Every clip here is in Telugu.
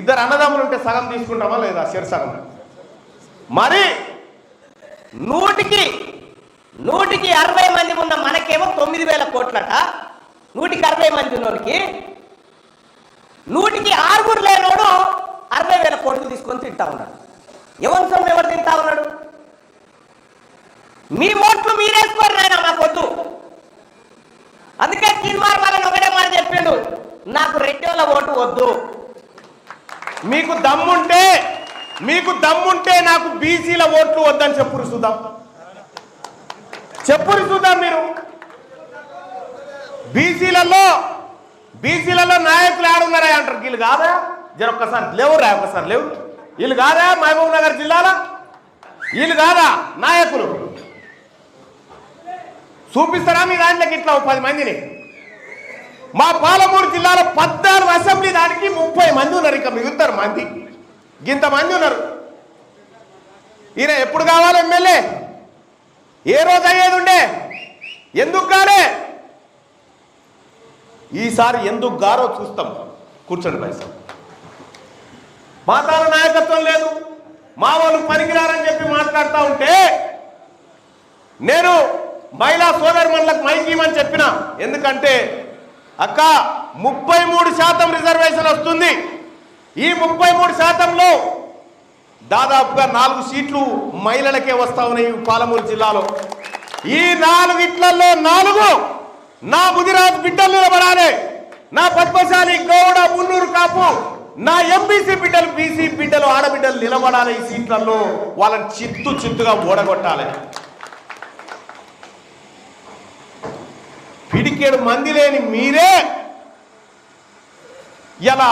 ఇద్దరు అన్నదమ్ములు ఉంటే సగం తీసుకుంటామా లేదా షేర్ సగం? మరి నూటికి నూటికి అరవై మంది ఉన్న మనకేమో తొమ్మిది వేల కోట్లట. నూటికి అరవై మంది ఉన్నోడికి నూటికి ఆరుగురు లేనోడు అరవై వేల కోట్లు తీసుకొని తింటా ఉన్నాడు. ఎవరి సొమ్ము ఎవరు తింటా ఉన్నాడు? మీ ఓట్లు మీరేసుకోరు నాయన మాకొద్దు. అందుకే తీర్మార్ వాళ్ళని ఒకటే మాట చెప్పిండు నాకు రెడ్డిల ఓటు వద్దు. మీకు దమ్ముంటే మీకు దమ్ముంటే నాకు బీసీల ఓట్లు వద్దని చెప్పురు చూద్దాం చెప్పురు చూద్దాం మీరు. బీసీలలో బీసీలలో నాయకులు ఆడున్నారా అంటారు? వీళ్ళు కాదా? జర ఒక్కసారి లేవు రా ఒక్కసారి లేవు. వీళ్ళు కాదా మహబూబ్ నగర్ జిల్లాలో? వీళ్ళు కాదా నాయకులు? చూపిస్తారా మీ దాంట్లోకి ఇట్లా పది మందిని? మా పాలమూరు జిల్లాలో పద్నాలుగు అసెంబ్లీ దానికి ముప్పై మంది ఉన్నారు ఇక మిగుతారు మంది. గింత మంది ఉన్నారు. ఈయన ఎప్పుడు కావాలి ఎమ్మెల్యే? ఏ రోజు అయ్యేది ఉండే? ఎందుకు కాలే? ఈసారి ఎందుకు గారో చూస్తాం. కూర్చోండి పైసా మాతాల నాయకత్వం లేదు. మా వాళ్ళు పనికిరారని చెప్పి మాట్లాడుతూ ఉంటే నేను మహిళా సోదరుమణులకు మైక్ ఇవ్వమని చెప్పిన. ఎందుకంటే అక్క ముప్పై మూడు శాతం రిజర్వేషన్ వస్తుంది. ఈ ముప్పై మూడు శాతంలో దాదాపుగా నాలుగు సీట్లు మహిళలకే వస్తా ఉన్నాయి పాలమూరు జిల్లాలో. ఈ నాలుగు ఇట్లలో నాలుగు నా బుదిరాజు బిడ్డలు నిలబడాలి. నా పద్మశాలి గౌడ మున్నూరు కాపు నా ఎంబీసీ బిడ్డలు బీసీ బిడ్డలు ఆడబిడ్డలు నిలబడాలి ఈ సీట్లలో. వాళ్ళని చిత్తు చిత్తుగా ఓడగొట్టాలి. పిడికేడు మంది లేని మీరే ఇలా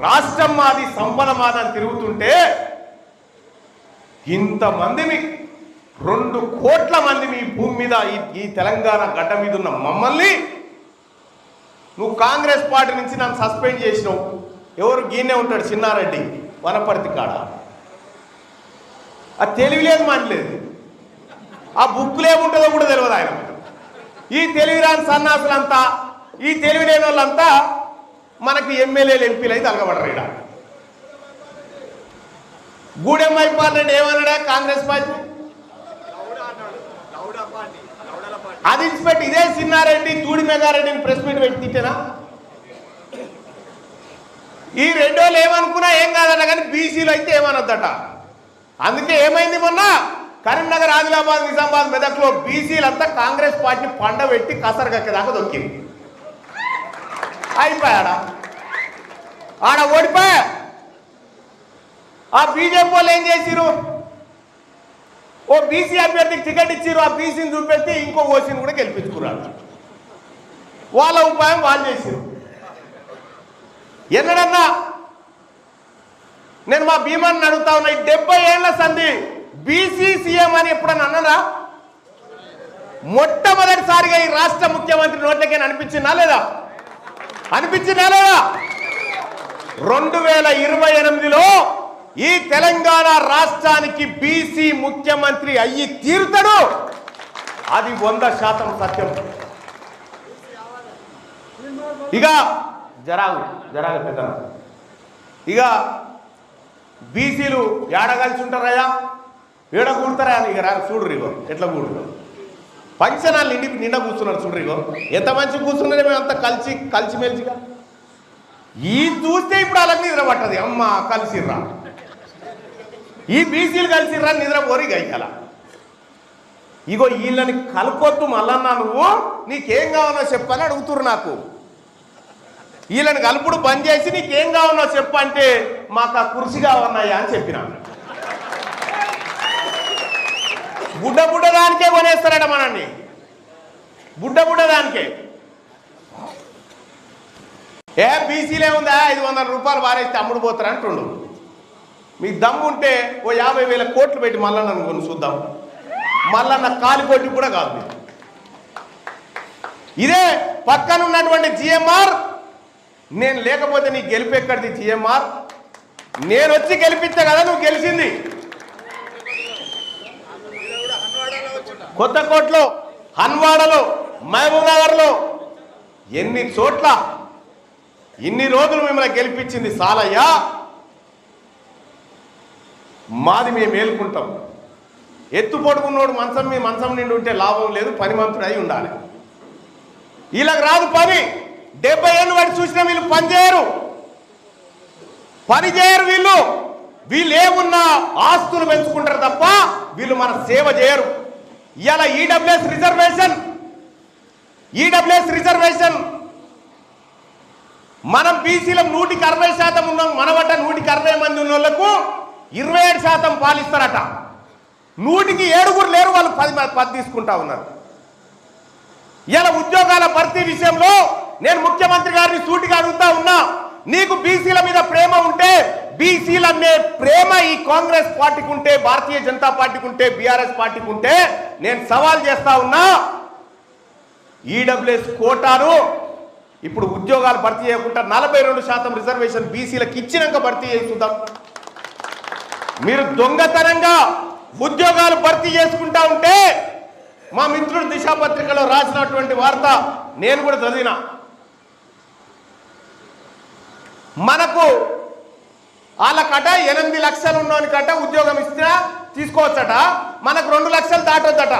రాష్ట్రం మాది సంపద మాదని అని తిరుగుతుంటే ఇంతమందిని రెండు కోట్ల మంది మీ భూమి మీద ఈ- తెలంగాణ గడ్డ మీద ఉన్న మమ్మల్ని నువ్వు కాంగ్రెస్ పార్టీ నుంచి నన్ను సస్పెండ్ చేసినావు. ఎవరు గీనే ఉంటాడు చిన్నారెడ్డి వనపర్తి కాడ. ఆ తెలివి లేదు. మనలేదు ఆ బుక్కులు ఏముంటుందో కూడా తెలియదు ఆయన ఈ తెలివిరాని సన్నాసులంతా ఈ తెలివి లేని వాళ్ళంతా మనకి ఎమ్మెల్యేలు ఎంపీలు అయితే అలగబడరు ఇక్కడ గూడెం మైపాల్ ఏమన్నాడా కాంగ్రెస్ పార్టీ? అది ఇచ్చిపెట్టి ఇదే సిన్నారెడ్డి తూడి మెగారెడ్డిని ప్రెస్ మీట్ పెట్టి తిట్టేనా? ఈ రెండోళ్ళు ఏమనుకున్నా ఏం కాదట కానీ బీసీలు అయితే ఏమనొద్దట. అందుకే ఏమైంది మొన్న? కరీంనగర్ ఆదిలాబాద్ నిజామాబాద్ మెదక్లో బీసీలంతా కాంగ్రెస్ పార్టీ పండబెట్టి పెట్టి కసరు దొక్కింది. అయిపోయాడా? ఆడ ఓడిపోయా. ఆ బీజేపీ వాళ్ళు ఏం చేసిరు ఓ బీసీ అభ్యర్థికి టికెట్ ఇచ్చిరు ఆ బీసీని చూపెడితే ఇంకో ఓసీని కూడా గెలిపించుకున్నాడు. వాళ్ళ ఉపాయం వాళ్ళు చేసిరు ఎన్నడన్నా నేను మా భీమాన్ని అడుగుతా ఉన్నా ఈ డెబ్బై ఏళ్ళ సంధి బీసీ సీఎం అని ఎప్పుడన్నా అన్నదా మొట్టమొదటిసారిగా ఈ రాష్ట్ర ముఖ్యమంత్రి నోట్లకేనా అనిపించిందా లేదా? అనిపించిందా లేదా? రెండు వేల ఇరవై ఎనిమిదిలో ఈ తెలంగాణ రాష్ట్రానికి బీసీ ముఖ్యమంత్రి అయ్యి తీరుతాడు. అది వంద శాతం సత్యం. ఇక జరాగు జరాగు పెద్ద ఇక బీసీలు ఏడ ఉంటారయ్యా? ఏడ కూడతారా ఇక రా చూడరు ఇగో ఎట్లా కూడరు పంచనాలు నిండి నిండా కూర్చున్నారు చూడరు ఇగో. ఎంత మంచి కూర్చున్నారే మేము అంతా కలిసి కలిసిమెలిసిగా? ఈ చూస్తే ఇప్పుడు అలా నిద్ర పట్టదు. అమ్మ కలిసిర్రా. ఈ బీసీలు కలిసిర్రా నిద్ర పోరి గయ్యాల ఇగో వీళ్ళని కలపొద్దు మళ్ళన్నా నువ్వు నీకేం కావాలో చెప్పని అడుగుతురు నాకు. వీళ్ళని కలుపుడు బంద్ చేసి నీకేం కావాలో చెప్పంటే మాకు ఆ కుర్చీ కావన్నాయా అని చెప్పినాను బుడ్డ బుడ్డ దానికే కొనేస్తారట మనల్ని. బుడ్డ బుడ్డ దానికే ఏ బీసీలే ఉందా? ఐదు వందల రూపాయలు వారేస్తే అమ్ముడు పోతారు అంటుండు. మీకు దమ్ము ఉంటే ఓ యాభై వేల కోట్లు పెట్టి మళ్ళీ నన్ను కొను చూద్దాం. మల్లన్న కాలిపోటీ కూడా కాదు మీరు. ఇదే పక్కన ఉన్నటువంటి జిఎంఆర్ నేను లేకపోతే నీ గెలిపెక్కడిది జిఎంఆర్? నేను వచ్చి గెలిపించా కదా నువ్వు గెలిచింది. కొత్తకోట్లో హన్వాడలో మహబూబ్ ఎన్ని చోట్ల ఇన్ని రోజులు మిమ్మల్ని గెలిపించింది సాలయ్య? మాది మేము మేలుకుంటాం. ఎత్తు పడుకున్నోడు మంచం మీ మంచం నిండి ఉంటే లాభం లేదు పని మంతుడు అయి ఉండాలి. వీళ్ళకి రాదు పని. డెబ్బై ఏళ్ళు వాటి చూసినా వీళ్ళు పని చేయరు. పని చేయరు వీళ్ళు. వీళ్ళు ఏమున్నా ఆస్తులు పెంచుకుంటారు తప్ప వీళ్ళు మన సేవ చేయరు. ఇలా ఈడబ్ల్యూఎస్ రిజర్వేషన్. EWS reservation. మనం బీసీలో నూటికి అరవై శాతం ఉన్నాం మనవట నూటికి అరవై మంది ఉన్న వాళ్ళకు ఇరవై ఏడు శాతం పాలిస్తారట. నూటికి ఏడుగురు లేరు వాళ్ళు పది పది తీసుకుంటా ఉన్నారు. ఇలా ఉద్యోగాల భర్తీ విషయంలో నేను ముఖ్యమంత్రి గారిని సూటిగా అడుగుతా ఉన్నా నీకు బీసీల మీద ప్రేమ ఉంటే బీసీల ప్రేమ ఈ కాంగ్రెస్ పార్టీకి ఉంటే భారతీయ జనతా పార్టీకి ఉంటే బీఆర్ఎస్ పార్టీకి ఉంటే నేను సవాల్ చేస్తా ఉన్నా ఈడబ్ల్యూఎస్ కోటాను ఇప్పుడు ఉద్యోగాలు భర్తీ చేయకుండా నలభై రెండు శాతం రిజర్వేషన్ బీసీలకు ఇచ్చినాక భర్తీ చేస్తుందాం మీరు దొంగతనంగా ఉద్యోగాలు భర్తీ చేసుకుంటా ఉంటే మా మిత్రుడు దిశాపత్రికలో రాసినటువంటి వార్త నేను కూడా చదివిన. మనకు వాళ్ళకట ఎనిమిది లక్షలు ఉన్నోనికట ఉద్యోగం ఇచ్చినా తీసుకోవచ్చట. మనకు రెండు లక్షలు దాటొద్దట.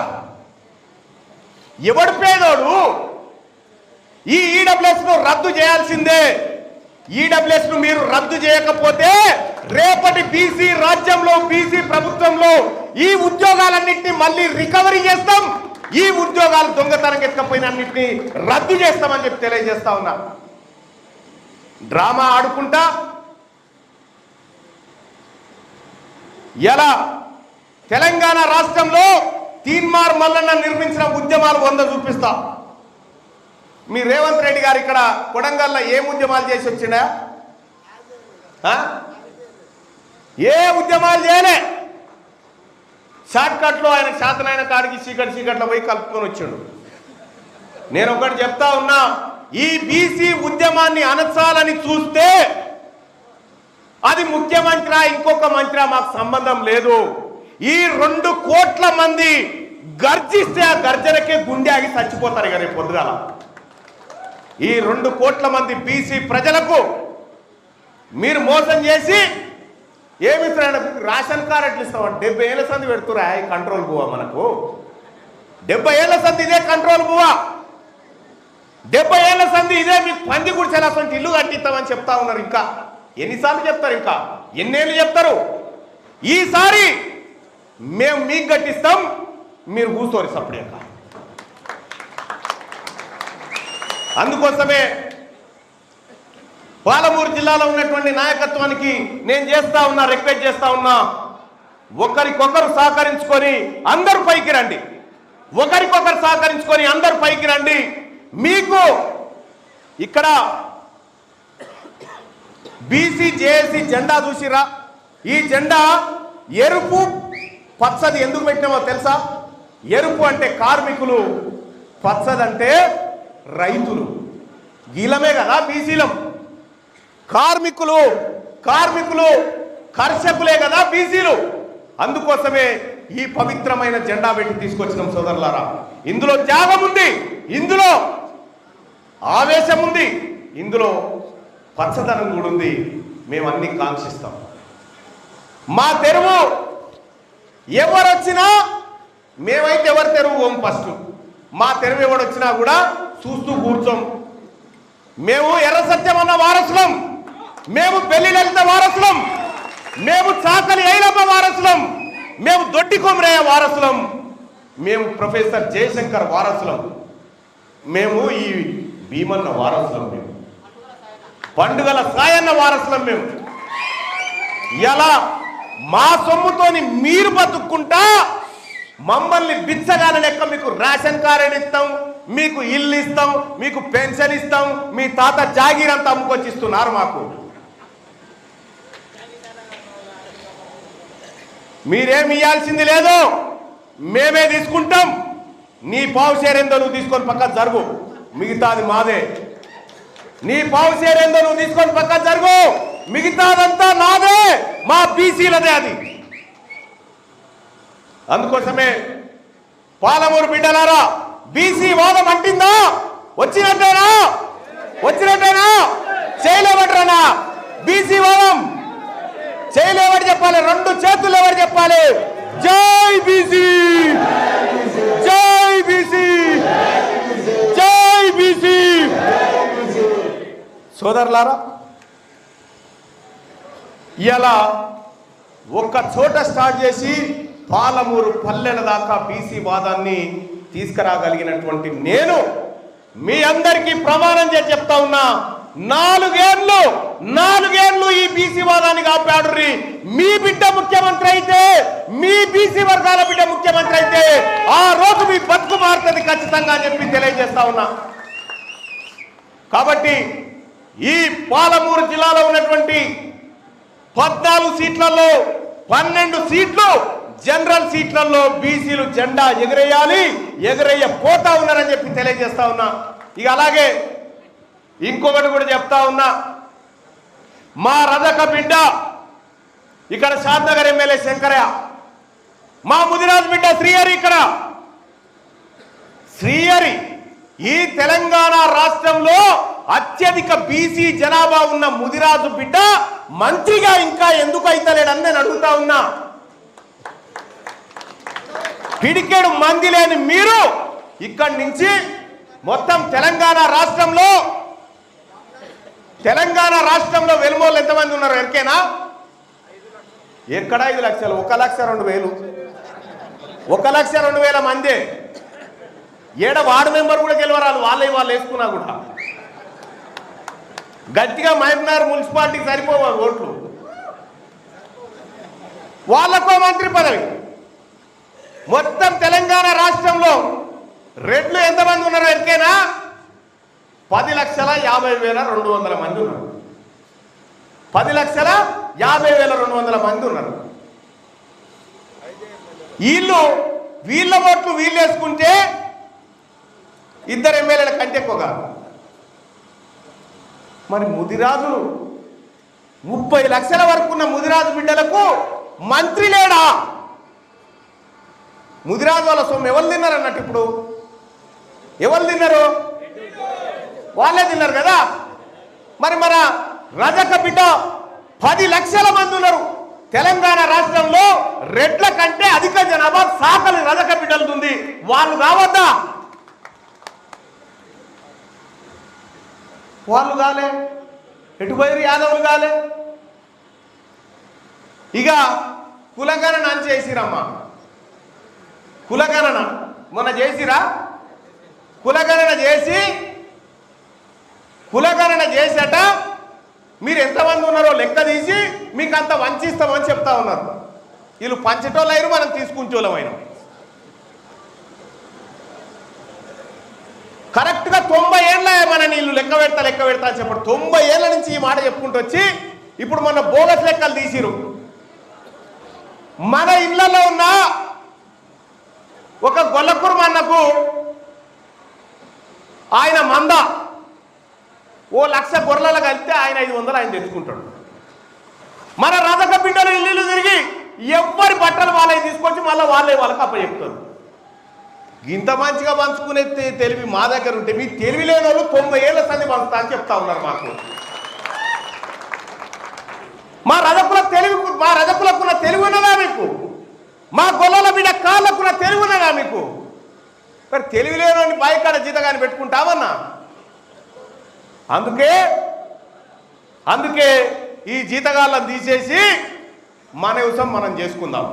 ఎవడు పేదోడు? ఈ ఈడబ్ల్యూఎస్ను రద్దు చేయాల్సిందే. ఈడబ్ల్యూఎస్ను మీరు రద్దు చేయకపోతే రేపటి బీసీ రాజ్యంలో బీసీ ప్రభుత్వంలో ఈ ఉద్యోగాలన్నింటినీ మళ్ళీ రికవరీ చేస్తాం. ఈ ఉద్యోగాలు దొంగతనం ఎత్తకపోయిన అన్నింటినీ రద్దు చేస్తామని చెప్పి తెలియజేస్తా ఉన్నా. డ్రామా ఆడుకుంటా ఎలా? తెలంగాణ రాష్ట్రంలో తీన్మార్ మల్లన్న నిర్మించిన ఉద్యమాలు వంద చూపిస్తా. మీ రేవంత్ రెడ్డి గారు ఇక్కడ కొడంగల్లో ఏం ఉద్యమాలు చేసి వచ్చిండా? ఏ ఉద్యమాలు చేయలే? షార్ట్కట్లో ఆయన శాతనైన కాడికి చీకటి చీకట్లో పోయి కలుపుకొని వచ్చిండు. నేను ఒకటి చెప్తా ఉన్నా ఈ బీసీ ఉద్యమాన్ని అనచాలని చూస్తే అది ముఖ్యమంత్రి ఇంకొక మంత్రి మాకు సంబంధం లేదు. ఈ రెండు కోట్ల మంది గర్జిస్తే ఆ గర్జనకే గుండె ఆగి చచ్చిపోతారు కదా పొద్దుగాల. ఈ రెండు కోట్ల మంది బీసీ ప్రజలకు మీరు మోసం చేసి ఏమి ఇస్తున్నాడు రేషన్ కార్డు ఎట్లా డెబ్బై ఏళ్ళ సంది పెడుతురా ఈ కంట్రోల్ బువా మనకు. డెబ్బై ఏళ్ళ సంది ఇదే కంట్రోల్ బువా డెబ్బై ఏళ్ళ సంది ఇదే మీకు పంది గుడిచేలాసంటి ఇల్లు కట్టిస్తామని చెప్తా ఉన్నారు ఇంకా. ఎన్నిసార్లు చెప్తారు ఇంకా? ఎన్నేళ్ళు చెప్తారు? ఈసారి మేము మీకు కట్టిస్తాం మీరు కూర్చోరు సపరేట్ అందుకోసమే పాలమూరు జిల్లాలో ఉన్నటువంటి నాయకత్వానికి నేను చేస్తా ఉన్నా రిక్వెస్ట్ చేస్తా ఉన్నా ఒకరికొకరు సహకరించుకొని అందరూ పైకి రండి. ఒకరికొకరు సహకరించుకొని అందరు పైకి రండి. మీకు ఇక్కడ బీసీ జేఏసీ జెండా చూసిరా ఈ జెండా ఎరుపు పచ్చది ఎందుకు పెట్టినామో తెలుసా? ఎరుపు అంటే కార్మికులు పచ్చదంటే రైతులు. గీలమే కదా బీసీలం. కార్మికులు కార్మికులు కర్షకులే కదా బీసీలు. అందుకోసమే ఈ పవిత్రమైన జెండా పెట్టి తీసుకొచ్చినాం సోదరులారా. ఇందులో త్యాగం ఉంది ఇందులో ఆవేశం ఉంది ఇందులో పచ్చదనం కూడా ఉంది. మేము అన్ని కాంక్షిస్తాం. మా తెరువు ఎవరు వచ్చినా మేమైతే ఎవరి తెరువు ఓం ఫస్ట్. మా తెరువు ఎవడు వచ్చినా కూడా చూస్తూ కూర్చోం. మేము ఎర్ర సత్యం అన్న వారసులం. మేము పెళ్ళి లలిత వారసులం. మేము చాకలి ఐలమ్మ వారసులం. మేము దొడ్డి కొమరయ్య వారసులం. మేము ప్రొఫెసర్ జయశంకర్ వారసులం. మేము ఈ భీమన్న వారసులం మేము. పండుగల సాయన్న వారసులం మేము. ఎలా మా సొమ్ముతోని మీరు బతుక్కుంటా మమ్మల్ని బిచ్చగాల లెక్క మీకు రేషన్ కార్డు ఇస్తాం మీకు ఇల్లు ఇస్తాం మీకు పెన్షన్ ఇస్తాం మీ తాత జాగీర్ అంతా అమ్ముకొచ్చి ఇస్తున్నారు మాకు. మీరేమి ఇవ్వాల్సింది లేదు మేమే తీసుకుంటాం. నీ పావు షేర్ నువ్వు తీసుకొని పక్క జరుగు. మిగతాది మాదే. నీ పావు సేరేందో నువ్వు తీసుకొని పక్క జరుగు. మిగతాదంతా నాదే. మా బీసీలదే అది. అందుకోసమే పాలమూరు బిడ్డలారా బీసీ వాదం అంటిందా? వచ్చినట్టేనా? వచ్చినట్టేనా? చేయలేమంటారా బీసీ వాదం. చేయలేవటి చెప్పాలి. రెండు చేతులు ఎవరు చెప్పాలి? జై బీసీ! జై బీసీ జై బీసీ సోదరులారా ఇలా ఒక్క చోట స్టార్ట్ చేసి పాలమూరు పల్లెల దాకా బీసీ వాదాన్ని తీసుకురాగలిగినటువంటి నేను మీ అందరికీ ప్రమాణం చేసి చెప్తా ఉన్నా నాలుగేళ్ళు నాలుగేళ్ళు ఈ బీసీ వాదాన్ని కాపాడు మీ బిడ్డ ముఖ్యమంత్రి అయితే మీ బీసీ వర్గాల బిడ్డ ముఖ్యమంత్రి అయితే ఆ రోజు మీ బతుకు మారుతుంది ఖచ్చితంగా అని చెప్పి తెలియజేస్తా ఉన్నా. కాబట్టి ఈ పాలమూరు జిల్లాలో ఉన్నటువంటి పద్నాలుగు సీట్లలో పన్నెండు సీట్లు జనరల్ సీట్లలో బీసీలు జెండా ఎగరేయాలి ఎగరేయ పోతా ఉన్నారని చెప్పి తెలియజేస్తా ఉన్నా. ఇక అలాగే ఇంకొకటి కూడా చెప్తా ఉన్నా. మా రథక బిడ్డ ఇక్కడ శాంతనగర్ ఎమ్మెల్యే శంకరయ్య. మా ముదిరాజ్ బిడ్డ శ్రీహరి ఇక్కడ. శ్రీహరి ఈ తెలంగాణ రాష్ట్రంలో అత్యధిక బీసీ జనాభా ఉన్న ముదిరాజు బిడ్డ మంత్రిగా ఇంకా ఎందుకు అయితలేడని నేను అడుగుతా ఉన్నా. పిడికెడు మంది లేని మీరు ఇక్కడి నుంచి మొత్తం తెలంగాణ రాష్ట్రంలో తెలంగాణ రాష్ట్రంలో వెలుమోళ్ళు ఎంతమంది ఉన్నారు ఎరికేనా? ఎక్కడ ఐదు లక్షలు? ఒక లక్ష రెండు వేలు. ఒక లక్ష రెండు వేల మందే. ఏడ వార్డు మెంబర్ కూడా గెలవరాలు వాళ్ళే వాళ్ళు వేసుకున్నా కూడా. గట్టిగా మహబూబ్నగర్ మున్సిపాలిటీకి సరిపోవాలి ఓట్లు. వాళ్ళకో మంత్రి పదవి. మొత్తం తెలంగాణ రాష్ట్రంలో రెడ్లు ఎంతమంది ఉన్నారో ఎరికేనా? పది లక్షల యాభై వేల రెండు వందల మంది ఉన్నారు. పది లక్షల యాభై వేల రెండు వందల మంది ఉన్నారు. వీళ్ళు వీళ్ళ ఓట్లు వీళ్ళు వేసుకుంటే ఇద్దరు ఎమ్మెల్యేల కంటే ఎక్కువ కాదు. మరి ముదిరాజులు ముప్పై లక్షల వరకు ఉన్న ముదిరాజు బిడ్డలకు మంత్రి లేడా? ముదిరాజు వాళ్ళ సొమ్ము ఎవరు తిన్నారు అన్నట్టు ఇప్పుడు? ఎవరు తిన్నారు? వాళ్ళే తిన్నారు కదా? మరి మన రజక బిడ్డ పది లక్షల మంది ఉన్నారు. తెలంగాణ రాష్ట్రంలో రెడ్ల కంటే అధిక జనాభా సాకలి రజక బిడ్డలు ఉంది. వాళ్ళు రావద్దా వాళ్ళు కాలే ఎటు యాదవులు కాలే. ఇక కులగణన అని చేసిరమ్మా. కులగణన. మొన్న చేసిరా? కులగణన చేసి కులగణన చేసేట మీరు ఎంతమంది ఉన్నారో లెక్క తీసి మీకు అంత వంచిస్తామని చెప్తా ఉన్నారు. వీళ్ళు పంచటోళ్ళైరు మనం తీసుకుంటోళ్ళమైనా కరెక్ట్గా తొంభై ఏళ్ళ మన నీళ్ళు లెక్క పెడతా లెక్క పెడతా అని చెప్పాడు. తొంభై ఏళ్ళ నుంచి ఈ మాట చెప్పుకుంటూ వచ్చి ఇప్పుడు మన బోగస్ లెక్కలు తీసిరు. మన ఇళ్ళలో ఉన్న ఒక గొల్లకుర్మన్నకు ఆయన మంద. ఓ లక్ష గొర్రెల కలిపితే ఆయన ఐదు వందలు ఆయన తెచ్చుకుంటాడు. మన రథక పిండలు ఇల్లు తిరిగి ఎవ్వరి బట్టలు వాళ్ళే తీసుకొచ్చి మళ్ళీ వాళ్ళే వాళ్ళకి అప్పచెప్తారు. ఇంత మంచిగా పంచుకునే తెలివి మా దగ్గర ఉంటే మీ తెలివి లేని వాళ్ళు తొంభై ఏళ్ళ సంది పంచుతా అని చెప్తా ఉన్నారు మాకు. మా రజకుల తెలివి మా రజకులకున్న తెలివి ఉన్నదా మీకు? మా గొల్లల బిడ్డ కాళ్ళకున్న తెలివి ఉన్నదా మీకు? మరి తెలివి లేని బాయికాడ జీతగాని పెట్టుకుంటామన్నా అందుకే అందుకే ఈ జీతగాళ్ళని తీసేసి మన వ్యవసాయం మనం చేసుకుందాం.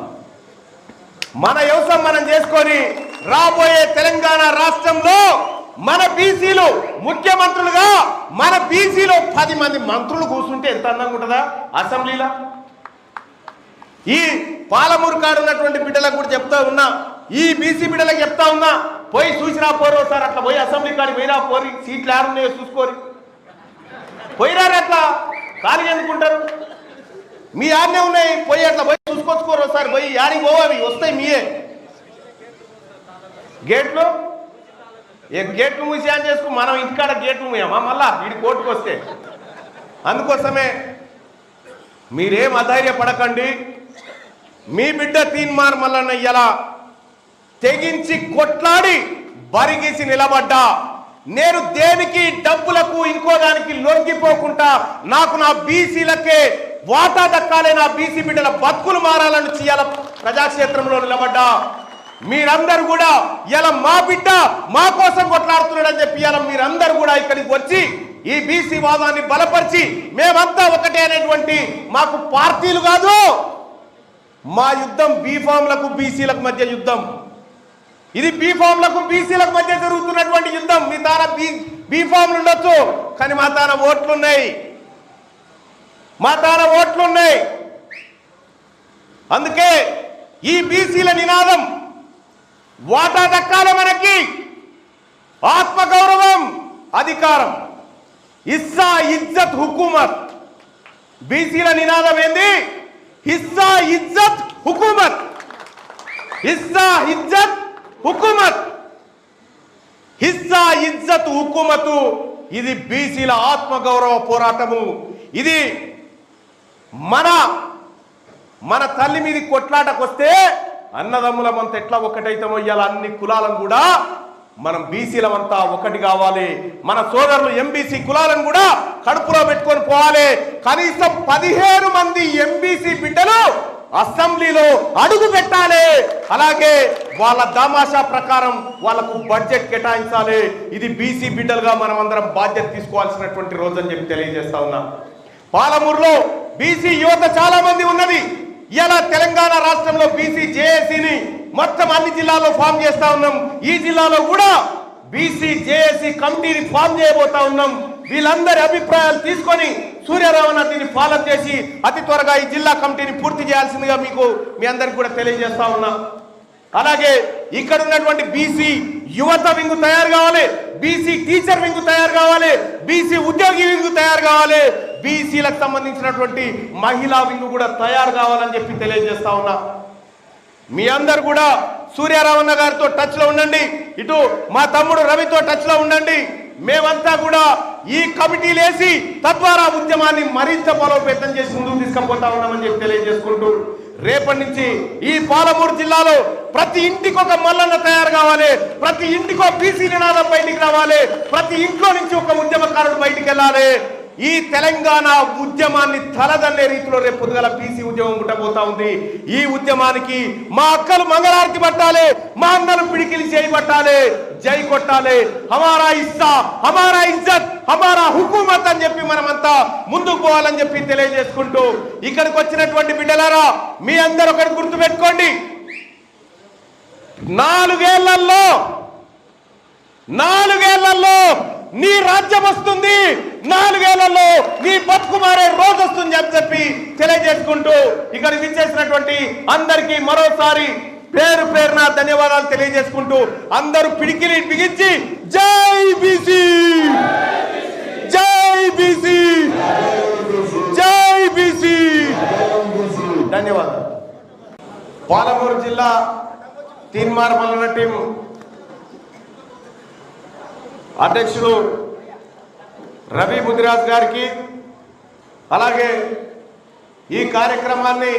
మన వ్యవసాయం మనం చేసుకొని రాబోయే తెలంగాణ రాష్ట్రంలో మన బీసీలు ముఖ్యమంత్రులుగా మన బీసీలో పది మంది మంత్రులు కూర్చుంటే ఎంత అందంగా ఉంటుందా? అసెంబ్లీలో? ఈ పాలమూరు కాడు ఉన్నటువంటి బిడ్డలకు కూడా చెప్తా ఉన్నా ఈ బీసీ బిడ్డలకు చెప్తా ఉన్నా పోయి చూసిరా పోరు సార్ అట్లా పోయి అసెంబ్లీ కాడికి పోయిరా పోరి సీట్లు ఆడున్నాయో చూసుకోరి. పోయిరారు అట్లా? ఖాళీ ఎందుకుంటారు? మీ ఆడనే ఉన్నాయి పోయి అట్లా పోయి చూసుకొచ్చుకోరు సార్ పోయి యాడికి పోవాలి వస్తాయి మీయే. గేట్లు? ఏ గేట్లు మూసి అని చేసుకో మనం ఇంటికాడ గేట్లు మూయమా? మళ్ళా వీడి కోర్టుకు వస్తే. అందుకోసమే మీరేం అధైర్యపడకండి. మీ బిడ్డ తీన్మార్ మల్లన్న ఇలా తెగించి కొట్లాడి బరిగేసి నిలబడ్డా. నేను దేనికి డబ్బులకు ఇంకో దానికి లొంగిపోకుండా నాకు నా బీసీలకే వాటా దక్కాలే నా బీసీ బిడ్డల బతుకులు మారాలని చేయాల ప్రజాక్షేత్రంలో నిలబడ్డా. మీరందరూ కూడా ఇలా మా బిడ్డ మా కోసం కొట్లాడుతున్నాడని చెప్పి ఇలా మీరందరూ కూడా ఇక్కడికి వచ్చి ఈ బీసీ వాదాన్ని బలపరిచి మేమంతా ఒకటే అనేటువంటి మాకు పార్టీలు కాదు. మా యుద్ధం బీఫామ్లకు బీసీలకు మధ్య యుద్ధం. ఇది బీఫామ్లకు బీసీలకు మధ్య జరుగుతున్నటువంటి యుద్ధం. మీ తాన బీ బీఫామ్లు ఉండొచ్చు కానీ మా తాన ఓట్లున్నాయి. మా తాన ఓట్లున్నాయి. అందుకే ఈ బీసీల నినాదం వాటా దక్కాలి మనకి. ఆత్మగౌరవం అధికారం. ఇస్సా ఇజ్జత్ హుకుమత్. బీసీల నినాదం ఏంది? హిస్సా ఇజ్జత్ హుకుమత్. హిస్సా ఇజ్జత్ హుకుమత్. హిస్సా ఇజ్జత్ హుకుమతు ఇది బీసీల ఆత్మగౌరవ పోరాటము. ఇది మన మన తల్లి మీది కొట్లాటకొస్తే అన్నదమ్ములమంతా ఎట్లా ఒకటైతమో ఇవాళ అన్ని కులాలను కూడా మనం బీసీలమంతా ఒకటి కావాలి. మన సోదరులు ఎంబీసీ కులాలను కూడా కడుపులో పెట్టుకొని పోవాలి. కనీసం పదిహేను మంది ఎంబీసీ బిడ్డలు అసెంబ్లీలో అడుగు పెట్టాలి. అలాగే వాళ్ళ దామాషా ప్రకారం వాళ్ళకు బడ్జెట్ కేటాయించాలి. ఇది బీసీ బిడ్డలుగా మనం అందరం బాధ్యత తీసుకోవాల్సినటువంటి రోజు అని చెప్పి తెలియజేస్తా ఉన్నా. పాలమూరులో బీసీ యువత చాలా మంది ఉన్నది. ఇలా తెలంగాణ రాష్ట్రంలో బీసీ జేఏసీని మొత్తం అన్ని జిల్లాల్లో ఫామ్ చేస్తా ఉన్నాం. ఈ జిల్లాలో కూడా బీసీ జేఏసీ కమిటీని ఫామ్ చేయబోతా ఉన్నాం. వీళ్ళందరి అభిప్రాయాలు తీసుకొని సూర్యరామన్న దీన్ని ఫాలో చేసి అతి త్వరగా ఈ జిల్లా కమిటీని పూర్తి చేయాల్సిందిగా మీకు మీ అందరికి కూడా తెలియజేస్తా ఉన్నా. అలాగే ఇక్కడ ఉన్నటువంటి బీసీ యువత వింగు తయారు కావాలి బీసీ టీచర్ వింగు తయారు కావాలి బీసీ ఉద్యోగి వింగు తయారు కావాలి. బీసీలకు సంబంధించినటువంటి మహిళా వింగు కూడా తయారు కావాలని చెప్పి తెలియజేస్తా ఉన్నా. మీ అందరు కూడా సూర్యారావణ గారితో టచ్లో ఉండండి ఇటు మా తమ్ముడు రవితో టచ్లో ఉండండి. మేమంతా కూడా ఈ కమిటీ వేసి తద్వారా ఉద్యమాన్ని మరింత బలోపేతం చేసి ముందుకు తీసుకుపోతా ఉన్నామని చెప్పి తెలియజేసుకుంటూ రేపటి నుంచి ఈ పాలమూరు జిల్లాలో ప్రతి ఇంటికి ఒక మల్లన్న తయారు కావాలి. ప్రతి ఇంటికి ఒక బీసీ నినాదం బయటికి రావాలి. ప్రతి ఇంట్లో నుంచి ఒక ఉద్యమకారుడు బయటికి వెళ్ళాలి. ఈ తెలంగాణ ఉద్యమాన్ని తలదన్నే రీతిలో రేపు పొద్దుగల బీసీ ఉద్యమం ఉండబోతా ఉంది. ఈ ఉద్యమానికి మా అక్కలు మంగళారతి పట్టాలి. మా అన్నలు పిడికిలి చేయబట్టాలి జై కొట్టాలి. హమారా ఇస్సా హమారా ఇజ్జత్ హమారా హుకుమత్ అని చెప్పి మనమంతా ముందుకు పోవాలని చెప్పి తెలియజేసుకుంటూ ఇక్కడికి వచ్చినటువంటి బిడ్డలారా మీ అందరు ఒకటి గుర్తు పెట్టుకోండి నాలుగేళ్ళలో నాలుగేళ్ళలో నీ రాజ్యం వస్తుంది నాలుగేళ్ళలో నీ బతుకు మారే రోజు వస్తుంది అని చెప్పి తెలియజేసుకుంటూ ఇక్కడ విచ్చేసినటువంటి అందరికీ మరోసారి పేరు పేరున ధన్యవాదాలు తెలియజేసుకుంటూ అందరూ పిడికిలి బిగించి జై బీసీ! జై బీసీ! జై బీసీ! ధన్యవాదాలు. పాలమూరు జిల్లా తీన్మార్ మల్లన టీం అధ్యక్షుడు రవి ముదిరాజ్ గారికి అలాగే ఈ కార్యక్రమాన్ని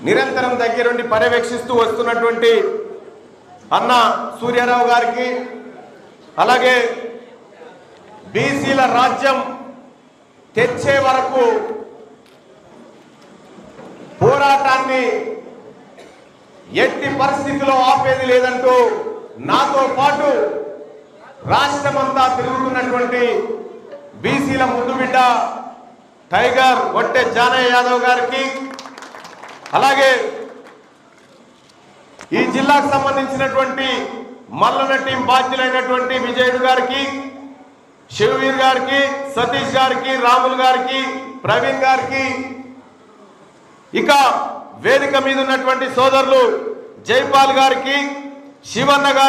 నిరంతరం దగ్గరుండి పర్యవేక్షిస్తూ వస్తున్నటువంటి అన్న సూర్యారావు గారికి అలాగే బీసీల రాజ్యం తెచ్చే వరకు పోరాటాన్ని ఎట్టి పరిస్థితిలో ఆపేది లేదంటూ నాతో పాటు రాష్ట్రమంతా తిరుగుతున్నటువంటి బీసీల ముందు బిడ్డ టైగర్ వట్టె జానయ్య యాదవ్ గారికి అలాగే ఈ జిల్లాకు సంబంధించినటువంటి మల్లన టీం బాధ్యులైనటువంటి విజయుడు గారికి శివవీర్ గారికి సతీష్ గారికి రాములు గారికి ప్రవీణ్ గారికి ఇక వేదిక మీద ఉన్నటువంటి సోదరులు జైపాల్ గారికి శివన్న గారికి